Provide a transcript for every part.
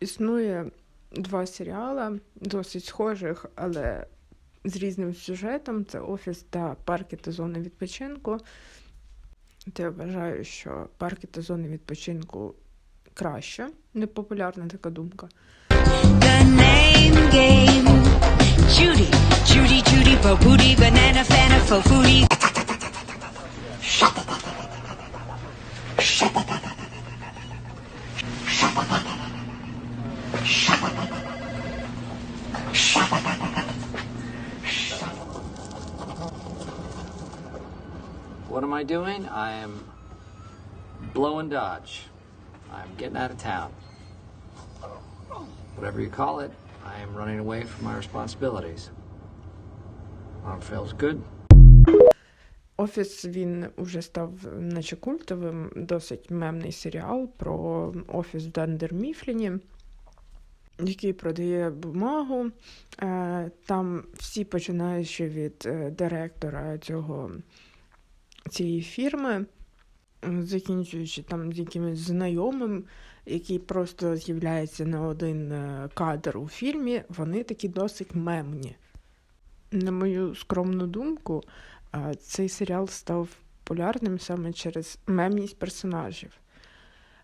Існує два серіали, досить схожих, але з різним сюжетом. Це офіс та парки та зони відпочинку. Я вважаю, що парки та зони відпочинку краще. Непопулярна така думка. The name game. Judy, Judy, Judy, Banana, Fana, Fo Foodie. What am I doing? I am blowing Dodge. I'm getting out of town. Whatever you call it, I am running away from my responsibilities. Arm feels good. Офіс він уже став наче культовим, досить мемний серіал про офіс в Дандер-Міфліні, який продає бумагу. Е, Там всі починаючи від е, директора цього, цієї фірми, закінчуючи там з якимось знайомим, який просто з'являється на один е, кадр у фільмі, вони такі досить мемні. На мою скромну думку, цей серіал став популярним саме через мемність персонажів.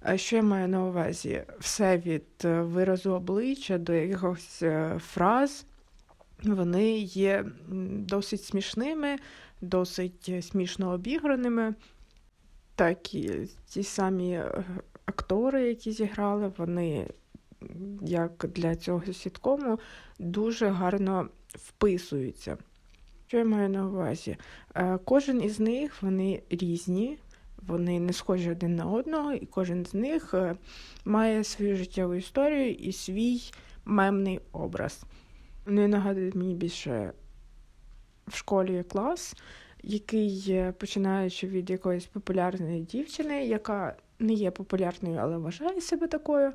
А що я маю на увазі? Все від е, виразу обличчя до якихось е, фраз, вони є досить смішними, досить е, смішно обіграними. Так і ті самі е, актори, які зіграли, вони, як для цього сіткому, дуже гарно вписуються. Що я маю на увазі? Е, Кожен із них вони різні, вони не схожі один на одного, і кожен з них е, має свою життєву історію і свій мемний образ. Вони нагадують мені більше в школі клас, який, е, починаючи від якоїсь популярної дівчини, яка не є популярною, але вважає себе такою,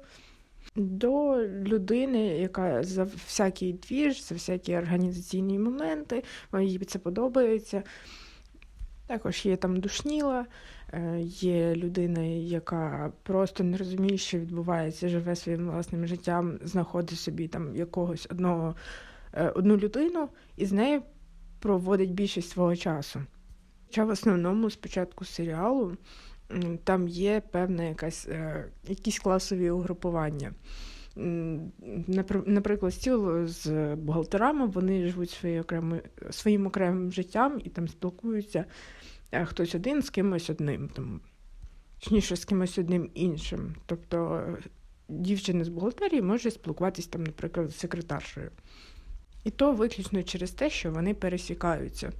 до людини, яка за всякий двіж, за всякі організаційні моменти, їй це подобається. Також є там душніла, е, є людина, яка просто не розуміє, що відбувається, живе своїм власним життям, знаходить собі там якогось одного, е, одну людину і з нею проводить більшість свого часу. Хоча в основному спочатку серіалу там є певна якась, е, якісь класові угрупування. Наприклад, стіл з бухгалтерами вони живуть своє окремо, своїм окремим життям і там спілкуються е, хтось один з кимось одним, там, точніше, з кимось одним іншим. Тобто е, дівчина з бухгалтерії може спілкуватись там, наприклад, з секретаршею. І то виключно через те, що вони пересікаються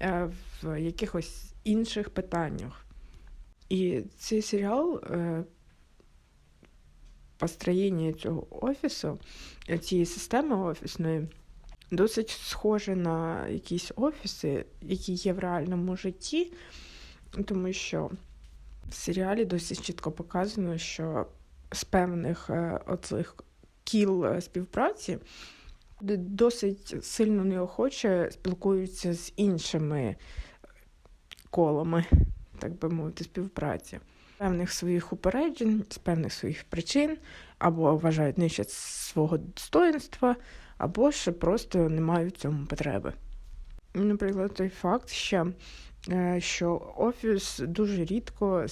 е, в якихось інших питаннях. І цей серіал е, построєння цього офісу, е, цієї системи офісної, досить схоже на якісь офіси, які є в реальному житті, тому що в серіалі досить чітко показано, що з певних оцих кіл співпраці досить сильно неохоче спілкуються з іншими колами, так би мовити, співпраці. Певних своїх упереджень, з певних своїх причин, або вважають нижче свого достоинства, або ж просто не мають в цьому потреби. Наприклад, той факт, що, е, що офіс дуже рідко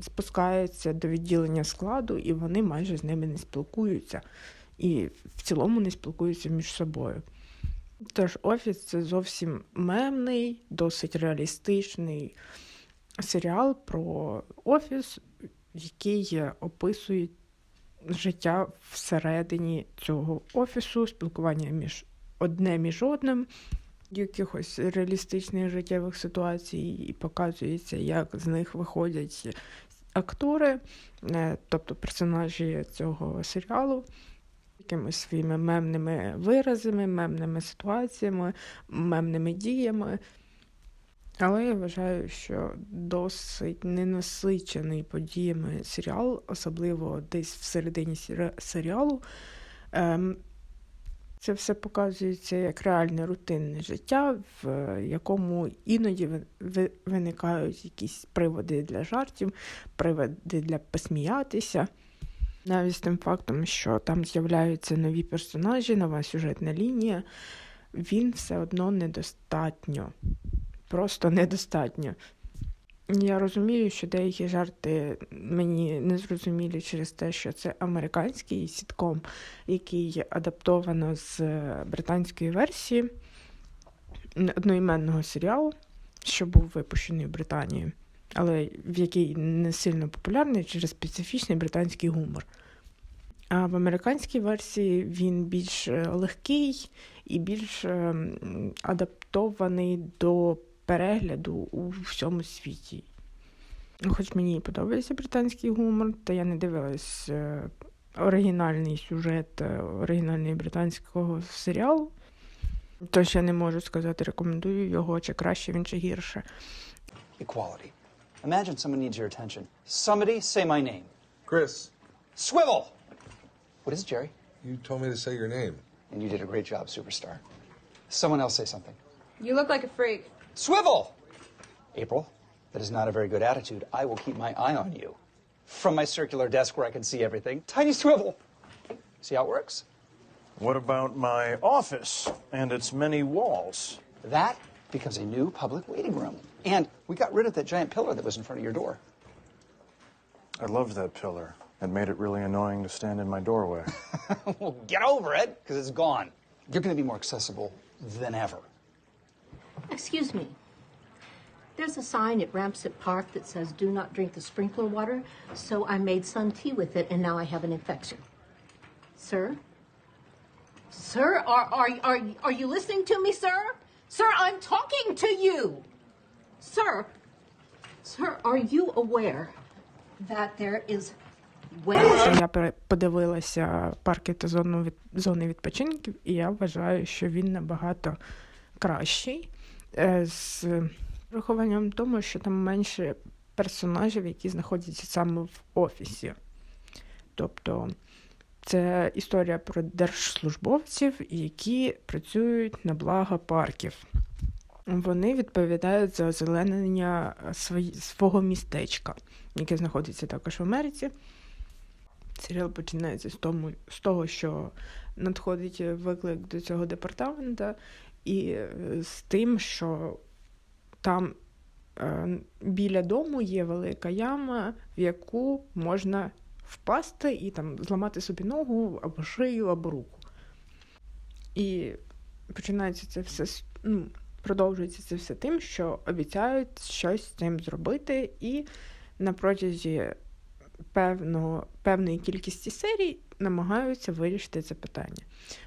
спускається до відділення складу, і вони майже з ними не спілкуються, і в цілому не спілкуються між собою. Тож офіс це зовсім мемний, досить реалістичний серіал про офіс, який описує життя всередині цього офісу, спілкування між одне між одним, якихось реалістичних життєвих ситуацій, і показується, як з них виходять актори, е, тобто персонажі цього серіалу. Якимись своїми мемними виразами, мемними ситуаціями, мемними діями. Але я вважаю, що досить ненасичений подіями серіал, особливо десь всередині сері- серіалу. Ем, це все показується як реальне рутинне життя, в якому іноді ви- ви- виникають якісь приводи для жартів, приводи для посміятися. Навіть з тим фактом, що там з'являються нові персонажі, нова сюжетна лінія, він все одно недостатньо. Просто недостатньо. Я розумію, що деякі жарти мені не зрозумілі через те, що це американський сітком, який адаптовано з е, британської версії одноіменного серіалу, що був випущений в Британії, але в який не сильно популярний через специфічний британський гумор. А в американській версії він більш е, легкий і більш е, адаптований до перегляду у всьому світі. Хоч мені і подобається британський гумор, та я не дивилась е, оригінальний сюжет оригінальний британського серіалу. Тож я не можу сказати, рекомендую його, чи краще він, чи гірше. Equality. Imagine someone needs your attention. Somebody say my name. Chris, Swivel! What is it, Jerry? you told me to say your name. And you did a great job, superstar. Someone else say something. You look like a freak. Swivel! April, that is not a very good attitude. I will keep my eye on you. From my circular desk where I can see everything. Tiny swivel! See how it works? What about my office and its many walls? That becomes a new public waiting room. And we got rid of that giant pillar that was in front of your door. I loved that pillar. It made it really annoying to stand in my doorway. well, get over it, because it's gone. You're going to be more accessible than ever. Excuse me. There's a sign at Ramsett Park that says do not drink the sprinkler water, so I made sun tea with it and now I have an infection. Sir? Sir, are, are, are, are you listening to me, sir? Sir, I'm talking to you. Sir, sir, are you aware that there is Я подивилася парки та зону від, зони відпочинків, і я вважаю, що він набагато кращий. е, З врахуванням тому, що там менше персонажів, які знаходяться саме в офісі. Тобто це історія про держслужбовців, які працюють на благо парків. Вони відповідають за озеленення свого містечка, яке знаходиться також в Америці. Серіал починається з, тому, з того, що надходить виклик до цього департамента, і е, з тим, що там е, біля дому є велика яма, в яку можна впасти і там зламати собі ногу або шию, або руку. І починається це все, ну, продовжується це все тим, що обіцяють щось з цим зробити, і на протязі певного, певної кількості серій намагаються вирішити це питання.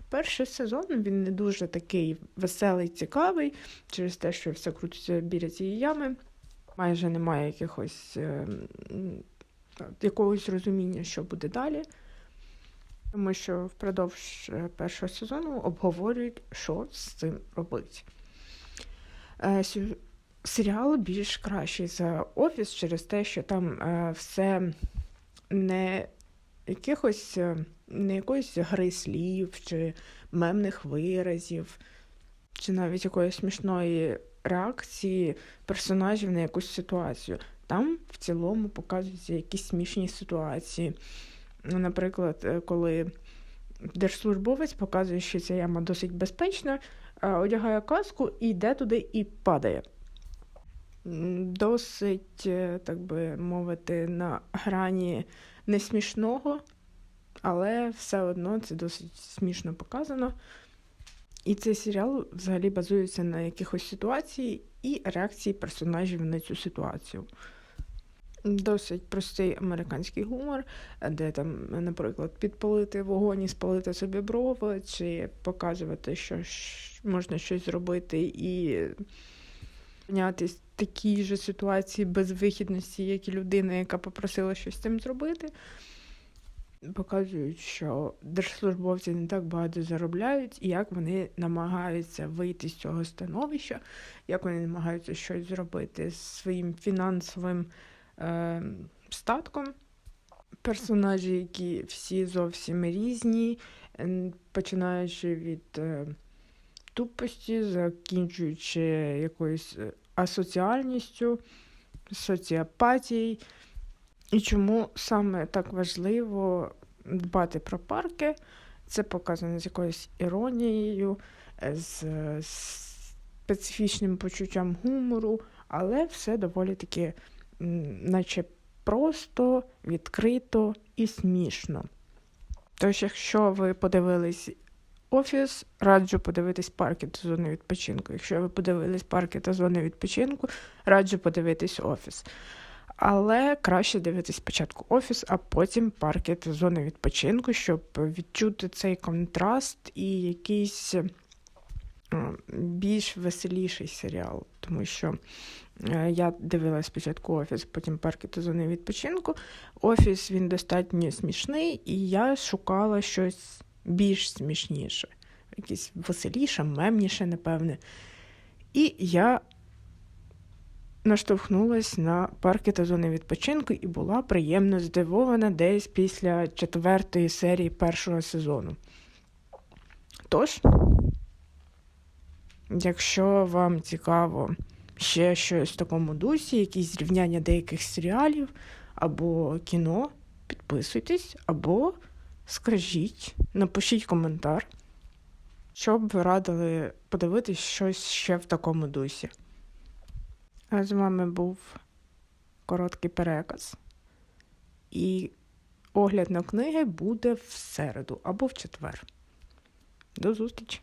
Перший сезон він не дуже такий веселий, цікавий, через те, що все крутиться біля цієї ями. Майже немає якихось е, якогось розуміння, що буде далі. Тому що впродовж е, першого сезону обговорюють, що з цим робити. Е, Серіал більш кращий за офіс через те, що там е, все не якихось е, не якоїсь гри слів чи мемних виразів, чи навіть якоїсь смішної реакції персонажів на якусь ситуацію. Там в цілому показуються якісь смішні ситуації. Ну, Наприклад, коли держслужбовець показує, що ця яма досить безпечна, одягає каску і йде туди і падає. Досить, е, так би мовити, на грані не смішного, але все одно це досить смішно показано. І цей серіал взагалі базується на якихось ситуації і реакції персонажів на цю ситуацію. Досить простий американський гумор, де там, наприклад, підпалити вогонь і спалити собі брови, чи показувати, що можна щось зробити і в такій же ситуації безвихідності, як і людина, яка попросила щось з цим зробити. показують, що держслужбовці не так багато заробляють, і як вони намагаються вийти з цього становища, як вони намагаються щось зробити з своїм фінансовим е, статком. Персонажі, які всі зовсім різні, починаючи від е, тупості, закінчуючи якоюсь е, асоціальністю, соціопатією. І чому саме так важливо дбати про парки? Це показано з якоюсь іронією, е, з е, специфічним почуттям гумору, але все доволі таки, наче просто, відкрито і смішно. Тож, якщо ви подивились офіс, раджу подивитись парки та зони відпочинку. Якщо ви подивились парки та зони відпочинку, раджу подивитись офіс. Але краще дивитись спочатку офіс, а потім парки та зони відпочинку, щоб відчути цей контраст і якийсь більш веселіший серіал. Тому що я дивилась спочатку офіс, потім парки та зони відпочинку. Офіс він достатньо смішний, і я шукала щось більш смішніше, якесь веселіше, мемніше, напевне. І я наштовхнулась на парки та зони відпочинку і була приємно здивована десь після четвертої серії першого сезону. Тож, якщо вам цікаво ще щось в такому дусі, якісь зрівняння деяких серіалів або кіно, підписуйтесь, або скажіть, напишіть коментар, що б ви радили подивитись щось ще в такому дусі. А з вами був короткий переказ. І огляд на книги буде в середу або в четвер. До зустрічі!